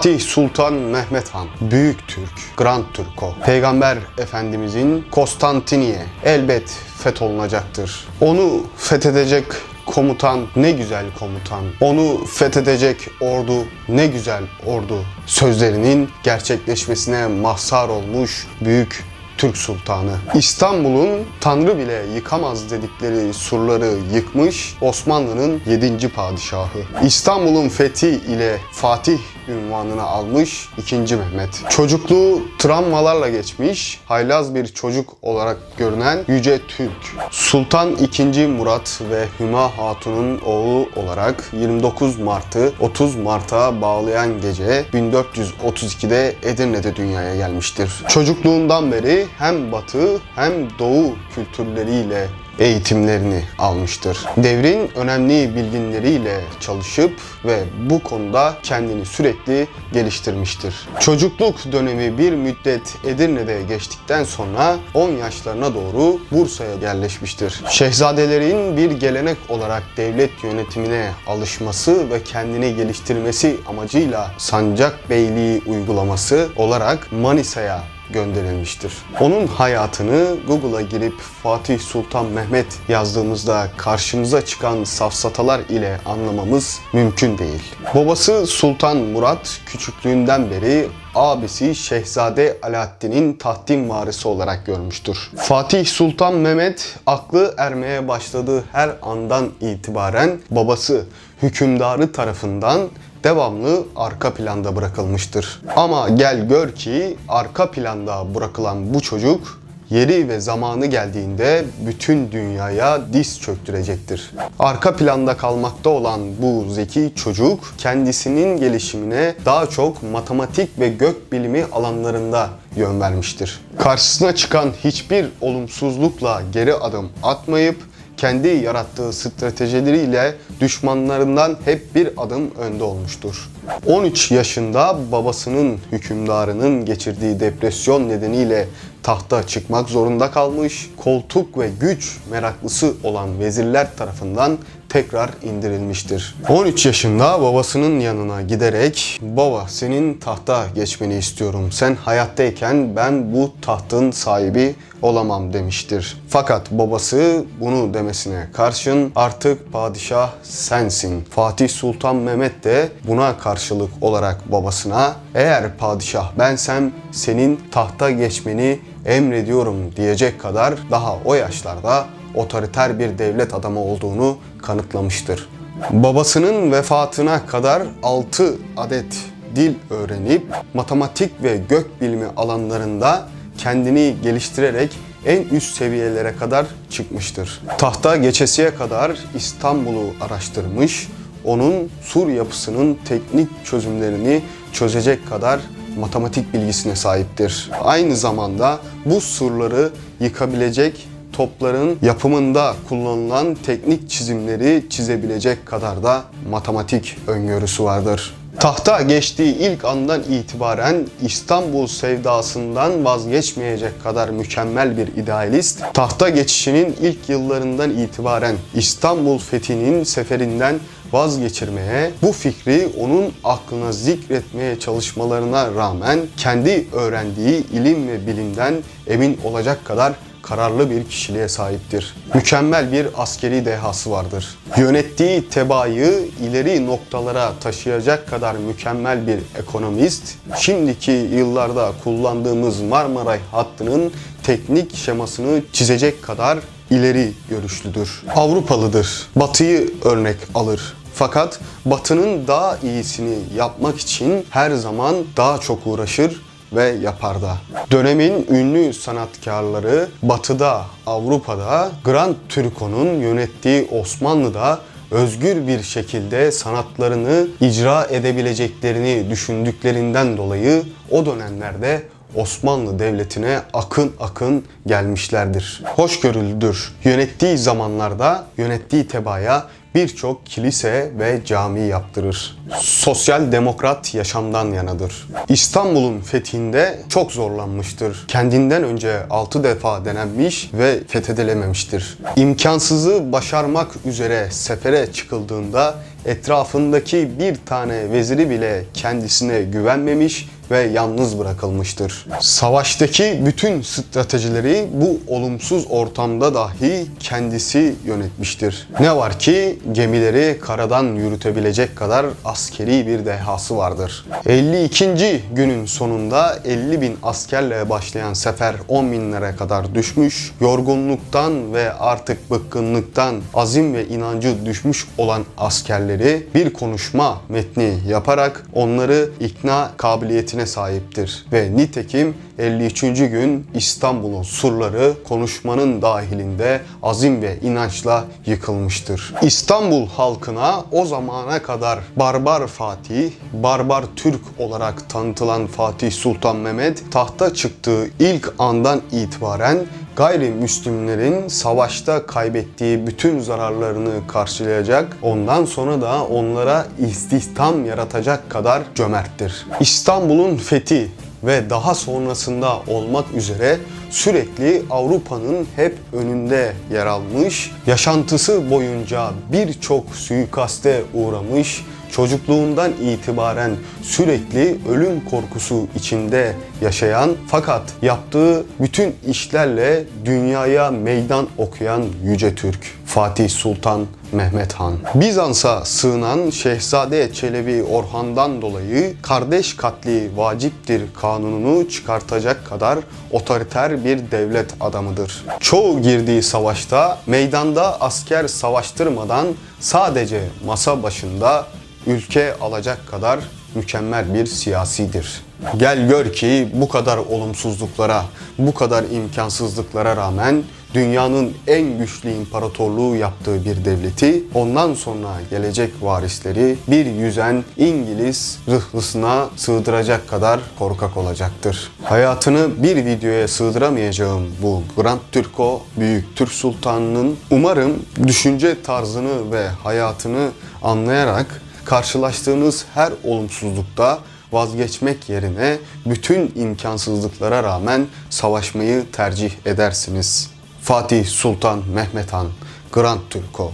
Fatih Sultan Mehmet Han, Büyük Türk, Grand Turko, Peygamber Efendimizin Konstantiniye elbet fetholunacaktır. Onu fethedecek komutan ne güzel komutan. Onu fethedecek ordu ne güzel ordu. Sözlerinin gerçekleşmesine mahzar olmuş büyük Türk Sultanı. İstanbul'un Tanrı bile yıkamaz dedikleri surları yıkmış Osmanlı'nın 7. padişahı. İstanbul'un fethi ile Fatih ünvanını almış 2. Mehmet. Çocukluğu travmalarla geçmiş, haylaz bir çocuk olarak görünen Yüce Türk. Sultan II. Murat ve Hüma Hatun'un oğlu olarak 29 Mart'ı 30 Mart'a bağlayan gece 1432'de Edirne'de dünyaya gelmiştir. Çocukluğundan beri hem batı hem doğu kültürleriyle eğitimlerini almıştır. Devrin önemli bilginleriyle çalışıp ve bu konuda kendini sürekli geliştirmiştir. Çocukluk dönemi bir müddet Edirne'de geçtikten sonra 10 yaşlarına doğru Bursa'ya yerleşmiştir. Şehzadelerin bir gelenek olarak devlet yönetimine alışması ve kendini geliştirmesi amacıyla sancak beyliği uygulaması olarak Manisa'ya gönderilmiştir. Onun hayatını Google'a girip Fatih Sultan Mehmet yazdığımızda karşımıza çıkan safsatalar ile anlamamız mümkün değil. Babası Sultan Murat küçüklüğünden beri abisi Şehzade Alaaddin'in tahtim varisi olarak görmüştür. Fatih Sultan Mehmet aklı ermeye başladığı her andan itibaren babası hükümdarı tarafından devamlı arka planda bırakılmıştır. Ama gel gör ki arka planda bırakılan bu çocuk yeri ve zamanı geldiğinde bütün dünyaya diz çöktürecektir. Arka planda kalmakta olan bu zeki çocuk kendisinin gelişimine daha çok matematik ve gök bilimi alanlarında yön vermiştir. Karşısına çıkan hiçbir olumsuzlukla geri adım atmayıp kendi yarattığı stratejileriyle düşmanlarından hep bir adım önde olmuştur. 13 yaşında babasının hükümdarının geçirdiği depresyon nedeniyle tahta çıkmak zorunda kalmış, koltuk ve güç meraklısı olan vezirler tarafından tekrar indirilmiştir. 13 yaşında babasının yanına giderek baba senin tahta geçmeni istiyorum. Sen hayattayken ben bu tahtın sahibi olamam demiştir. Fakat babası bunu demesine karşın artık padişah sensin. Fatih Sultan Mehmet de buna karşılık olarak babasına eğer padişah bensem senin tahta geçmeni emrediyorum diyecek kadar daha o yaşlarda otoriter bir devlet adamı olduğunu kanıtlamıştır. Babasının vefatına kadar 6 adet dil öğrenip matematik ve gök bilimi alanlarında kendini geliştirerek en üst seviyelere kadar çıkmıştır. Tahta geçesiye kadar İstanbul'u araştırmış, onun sur yapısının teknik çözümlerini çözecek kadar matematik bilgisine sahiptir. Aynı zamanda bu surları yıkabilecek topların yapımında kullanılan teknik çizimleri çizebilecek kadar da matematik öngörüsü vardır. Tahta geçtiği ilk andan itibaren İstanbul sevdasından vazgeçmeyecek kadar mükemmel bir idealist, tahta geçişinin ilk yıllarından itibaren İstanbul fethinin seferinden vazgeçirmeye, bu fikri onun aklına zikretmeye çalışmalarına rağmen kendi öğrendiği ilim ve bilimden emin olacak kadar kararlı bir kişiliğe sahiptir. Mükemmel bir askeri dehası vardır. Yönettiği tebaayı ileri noktalara taşıyacak kadar mükemmel bir ekonomist, şimdiki yıllarda kullandığımız Marmaray hattının teknik şemasını çizecek kadar ileri görüşlüdür. Avrupalıdır. Batıyı örnek alır. Fakat Batı'nın daha iyisini yapmak için her zaman daha çok uğraşır ve yapar da. Dönemin ünlü sanatkarları Batı'da, Avrupa'da, Grand Turco'nun yönettiği Osmanlı'da özgür bir şekilde sanatlarını icra edebileceklerini düşündüklerinden dolayı o dönemlerde Osmanlı Devleti'ne akın akın gelmişlerdir. Hoşgörülüdür. Yönettiği zamanlarda yönettiği tebaaya birçok kilise ve cami yaptırır. Sosyal demokrat yaşamdan yanadır. İstanbul'un fethinde çok zorlanmıştır. Kendinden önce 6 defa denenmiş ve fethedilememiştir. İmkansızı başarmak üzere sefere çıkıldığında etrafındaki bir tane veziri bile kendisine güvenmemiş ve yalnız bırakılmıştır. Savaştaki bütün stratejileri bu olumsuz ortamda dahi kendisi yönetmiştir. Ne var ki gemileri karadan yürütebilecek kadar askeri bir dehası vardır. 52. günün sonunda 50 bin askerle başlayan sefer 10 binlere kadar düşmüş, yorgunluktan ve artık bıkkınlıktan azim ve inancı düşmüş olan askerleri bir konuşma metni yaparak onları ikna kabiliyetine sahiptir. Ve nitekim 53. gün İstanbul'un surları konuşmanın dahilinde azim ve inançla yıkılmıştır. İstanbul halkına o zamana kadar Barbar Fatih, Barbar Türk olarak tanıtılan Fatih Sultan Mehmet tahta çıktığı ilk andan itibaren gayrimüslimlerin savaşta kaybettiği bütün zararlarını karşılayacak, ondan sonra da onlara istihdam yaratacak kadar cömerttir. İstanbul'un fethi ve daha sonrasında olmak üzere sürekli Avrupa'nın hep önünde yer almış, yaşantısı boyunca birçok suikaste uğramış, çocukluğundan itibaren sürekli ölüm korkusu içinde yaşayan fakat yaptığı bütün işlerle dünyaya meydan okuyan Yüce Türk Fatih Sultan Mehmet Han. Bizans'a sığınan Şehzade Çelebi Orhan'dan dolayı kardeş katli vaciptir kanununu çıkartacak kadar otoriter bir devlet adamıdır. Çoğu girdiği savaşta meydanda asker savaştırmadan sadece masa başında ülke alacak kadar mükemmel bir siyasidir. Gel gör ki bu kadar olumsuzluklara, bu kadar imkansızlıklara rağmen dünyanın en güçlü imparatorluğu yaptığı bir devleti ondan sonra gelecek varisleri bir yüzen İngiliz rıhlısına sığdıracak kadar korkak olacaktır. Hayatını bir videoya sığdıramayacağım bu Grand Türko Büyük Türk Sultanı'nın umarım düşünce tarzını ve hayatını anlayarak karşılaştığınız her olumsuzlukta vazgeçmek yerine bütün imkansızlıklara rağmen savaşmayı tercih edersiniz. Fatih Sultan Mehmet Han, Grand Türko